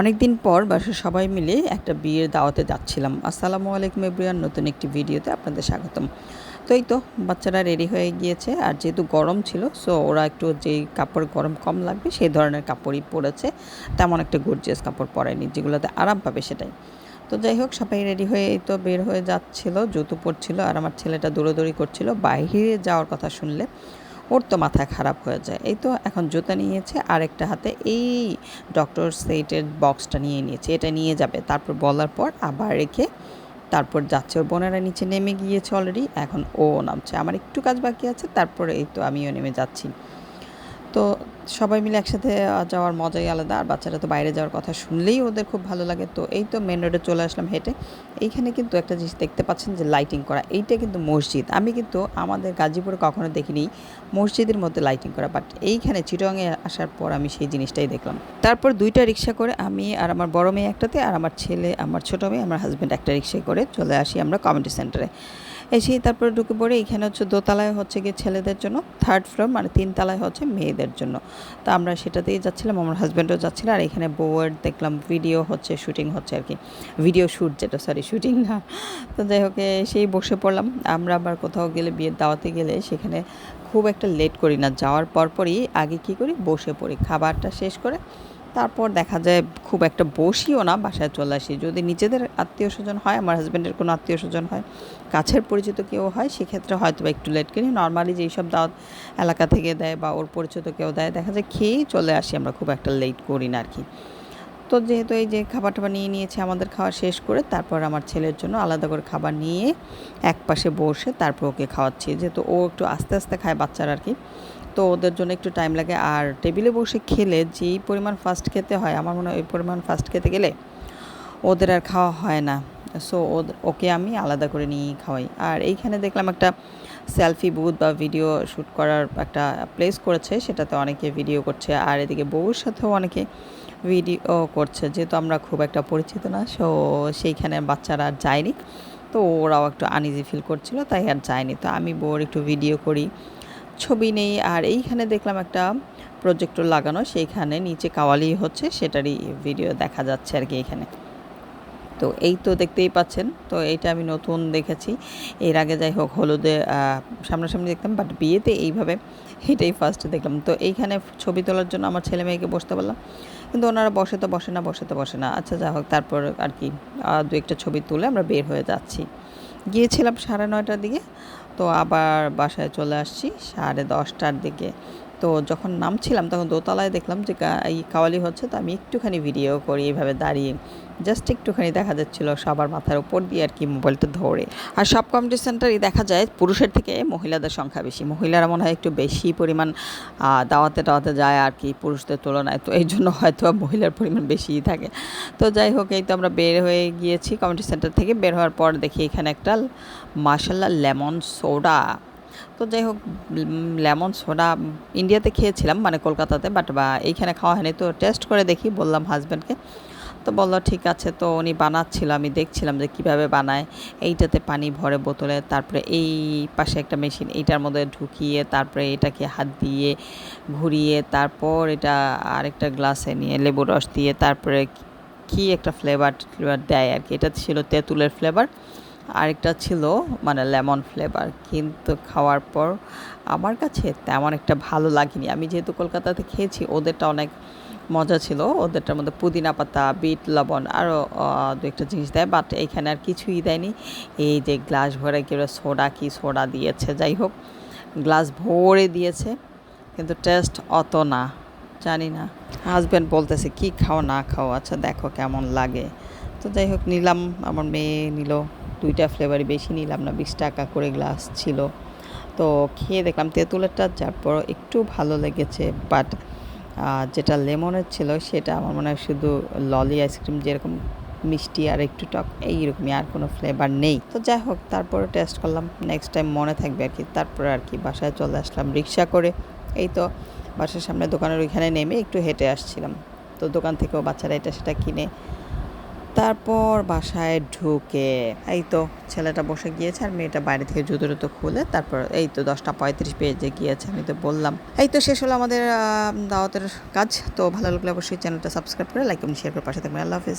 অনেক দিন পর বাসার সবাই মিলে একটা বিয়ের দাওয়াতে যাচ্ছিলাম। আসসালামু আলাইকুম এভরিয়ান নতুন একটি ভিডিওতে আপনাদের স্বাগতম। তো এই তো, বাচ্চারা রেডি হয়ে গিয়েছে। আর যেহেতু গরম ছিল সো ওরা একটু যেই কাপড় গরম কম লাগবে, সেই ধরনের কাপড়ই পরেছে। তেমন একটা গর্জিয়াস কাপড় পরেনি যেগুলোতে আরাম পাবে সেটাই। তো যাই হোক, সবাই রেডি হয়ে এই তো বের হয়ে যাচ্ছিল জুতো পরছিল। আর আমার ছেলেটা দৌড়োদৌড়ি করছিল, বাইরে যাওয়ার কথা শুনলে। ওর তো মাথা খারাপ হয়ে যায়। এই তো এখন জুতা নিয়েছে আর একটা হাতে এই ডক্টর সেটের বক্সটা নিয়ে নিয়েছে। এটা নিয়ে যাবে, তারপর বলার পর আবার রেখে তারপর যাচ্ছে। ওর বোনেরা নিচে নেমে গিয়েছে অলরেডি এখন ও নামছে। আমার একটু কাজ বাকি আছে, তারপরে এই তো আমিও নেমে যাচ্ছি। তো সবাই মিলে একসাথে যাওয়ার মজাই আলাদা। আর বাচ্চারা তো বাইরে যাওয়ার কথা শুনলেই ওদের খুব ভালো লাগে। তো এই তো মেন রোডে চলে আসলাম হেঁটে। এইখানে কিন্তু একটা জিনিস দেখতে পাচ্ছেন যে লাইটিং করা, এইটা কিন্তু মসজিদ। আমি কিন্তু আমাদের গাজীপুরে কখনো দেখিনি মসজিদের মধ্যে লাইটিং করা বাট এইখানে চিটংয়ে আসার পর আমি সেই জিনিসটাই দেখলাম। তারপর দুইটা রিক্সা করে আমি আর আমার বড় মেয়ে একটাতে, আর আমার ছেলে, আমার ছোটো মেয়ে, আমার হাজব্যান্ড একটা রিক্সায় করে চলে আসি আমরা কমিউনিটি সেন্টারে এসে তারপরে ঢুকে পড়ে। এখানে হচ্ছে দোতলায় হচ্ছে গিয়ে ছেলেদের জন্য থার্ড ফ্লোর মানে তিনতলায় হচ্ছে মেয়েদের জন্য। তো আমরা সেটাতেই যাচ্ছিলাম, আমার হাজব্যান্ডও যাচ্ছিল, আর এখানে বউয়ের দেখলাম ভিডিও হচ্ছে শুটিং হচ্ছে আর কি। ভিডিও শ্যুট যেটা সরি শুটিং না। তো যাই হোক সেই বসে পড়লাম। আমরা আবার কোথাও গেলে, বিয়ের দাওয়াতে গেলে সেখানে খুব একটা লেট করি না। যাওয়ার পরপরই আগে কি করি? বসে পড়ি। খাবারটা শেষ করে তারপর দেখা যায় খুব একটা বসিও না, বাসায় চলে আসি। যদি নিজেদের আত্মীয় স্বজন হয়, আমার হাজব্যান্ডের কোনো আত্মীয় স্বজন হয়, কাছের পরিচিত কেউ হয়, সেক্ষেত্রে হয়তো বা একটু লেট করি নর্মালি যেই সব দাওয়াত এলাকা থেকে দেয় বা ওর পরিচিত কেউ দেয়, দেখা যায় খেয়েই চলে আসি, আমরা খুব একটা লেট করি না আর কি তো যেহেতু এই যে খাবার টাবার নিয়ে নিয়েছে, আমাদের খাওয়া শেষ করে তারপর আমার ছেলের জন্য আলাদা করে খাবার নিয়ে এক পাশে বসে তারপর ওকে খাওয়াচ্ছি। যেহেতু ও একটু আস্তে আস্তে খায় বাচ্চারা আর কি তো ওদের জন্য একটু টাইম লাগে। আর টেবিলে বসে খেলে যেই পরিমাণ ফাস্ট খেতে হয়, আমার মনে হয় ওই পরিমাণ ফাস্ট খেতে গেলে ওদের আর খাওয়া হয় না। সো ওকে আমি আলাদা করে নিয়ে খাওয়াই। আর এইখানে দেখলাম একটা সেলফি বুথ বা ভিডিও শ্যুট করার একটা প্লেস করেছে, সেটাতে অনেকে ভিডিও করছে। আর এদিকে বউর সাথেও অনেকে ভিডিও করছে, যেহেতু আমরা খুব একটা পরিচিত না সো সেইখানে বাচ্চারা আর যায়নি। তো ওরাও একটু আনইজি ফিল করছিল, তাই আর যায়নি। তো আমি বউর একটু ভিডিও করি, ছবি নেই। আর এইখানে দেখলাম একটা প্রজেক্টর লাগানো, সেইখানে নিচে কাওয়ালি হচ্ছে, সেটারই ভিডিও দেখা যাচ্ছে আর কি এখানে। তো এই তো দেখতেই পাচ্ছেন, তো এইটা আমি নতুন দেখেছি। এর আগে যাই হোক, হলুদে সামনাসামনি দেখতাম বাট বিয়েতে এইভাবে এটাই ফার্স্ট দেখলাম। তো এইখানে ছবি তোলার জন্য আমার ছেলে মেয়েকে বসতে বললাম, কিন্তু ওনারা বসে তো বসে না, বসে তো বসে না। আচ্ছা যা হোক, তারপর আর কি দু একটা ছবি তুলে আমরা বের হয়ে যাচ্ছি। গিয়েছিলাম সাড়ে নয়টার দিকে, তো আবার বাসায় চলে আসছি সাড়ে দশটার দিকে। তো যখন নামছিলাম, তখন দোতলায় দেখলাম যে এই কাওয়ালি হচ্ছে তো আমি একটুখানি ভিডিও করি, এইভাবে দাঁড়িয়ে। জাস্ট একটুখানি দেখা যাচ্ছিল সবার মাথার উপর দিয়ে আর কি মোবাইলটা ধরে। আর সব কমিউনিটি সেন্টারই দেখা যায় পুরুষের থেকে মহিলাদের সংখ্যা বেশি। মহিলারা মনে হয় একটু বেশি পরিমাণ দাওয়াতে টাওয়াতে যায় আর কি পুরুষদের তুলনায়। তো এই জন্য হয়তো মহিলার পরিমাণ বেশিই থাকে। তো যাই হোক, এই তো আমরা বের হয়ে গিয়েছি কমিউনিটি সেন্টার থেকে। বের হওয়ার পর দেখি এখানে একটা মার্শাল্লাহ লেমন সোডা। তো যাই হোক, লেমন সোডা ইন্ডিয়াতে খেয়েছিলাম মানে কলকাতাতে বাট বা এইখানে খাওয়া হয়নি। তো টেস্ট করে দেখি, বললাম হাজব্যান্ডকে তো বলল, ঠিক আছে। তো উনি বানাচ্ছিল, আমি দেখছিলাম যে কীভাবে বানায়। এইটাতে পানি ভরে বোতলে, তারপরে এই পাশে একটা মেশিন, এইটার মধ্যে ঢুকিয়ে, তারপরে এটাকে হাত দিয়ে ঘুরিয়ে, তারপর এটা আরেকটা গ্লাসে নিয়ে লেবু রস দিয়ে, তারপরে কি একটা ফ্লেভার দেয় আর কি। এটা ছিল তেঁতুলের ফ্লেভার আরেকটা ছিল মানে লেমন ফ্লেভার, কিন্তু খাওয়ার পর আমার কাছে তেমন একটা ভালো লাগেনি। আমি যেহেতু কলকাতাতে খেয়েছি, ওদেরটা অনেক মজা ছিল। ওদেরটার মধ্যে পুদিনা পাতা, বিট, লবণ আরও দু একটা জিনিস দেয় বাট এইখানে আর কিছুই দেয়নি। এই যে গ্লাস ভরে কেউ সোডা কি সোডা দিয়েছে, যাই হোক, গ্লাস ভরে দিয়েছে, কিন্তু টেস্ট অত না, জানি না। হাজব্যান্ড বলতেছে, কি খাও না খাও আচ্ছা দেখো কেমন লাগে। তো যাই হোক, নিলাম, আমার মেয়ে নিল। দুইটা ফ্লেভারই বেশি নিলাম না, বিশ টাকা করে গ্লাস ছিল। তো খেয়ে দেখলাম তেঁতুলেরটা যার পর একটু ভালো লেগেছে বাট যেটা লেমনের ছিল সেটা আমার মনে হয় শুধু ললি আইসক্রিম যেরকম মিষ্টি আর একটু টক, এইরকমই আর কোনো ফ্লেভার নেই। তো যাই হোক তারপরে টেস্ট করলাম নেক্সট টাইম মনে থাকবে আর কি। তারপরে আর কি বাসায় চলে আসলাম রিক্সা করে। এই তো বাসার সামনে দোকানের ওইখানে নেমে একটু হেঁটে আসছিলাম। তো দোকান থেকেও বাচ্চারা এটা সেটা কিনে তারপর বাসায় ঢুকে, এই তো ছেলেটা বসে গিয়েছে আর মেয়েটা বাইরে থেকে জুতো জুতো খুলে তারপর এই তো দশটা পঁয়ত্রিশ পেজে গিয়েছে, আমি তো বললাম। এই তো শেষ হলো আমাদের দাওয়াতের কাজ, তো ভালো লাগলে অবশ্যই চ্যানেলটা সাবস্ক্রাইব করে লাইক এবং শেয়ার করে পাশে থাকবেন। আল্লাহ হাফিজ।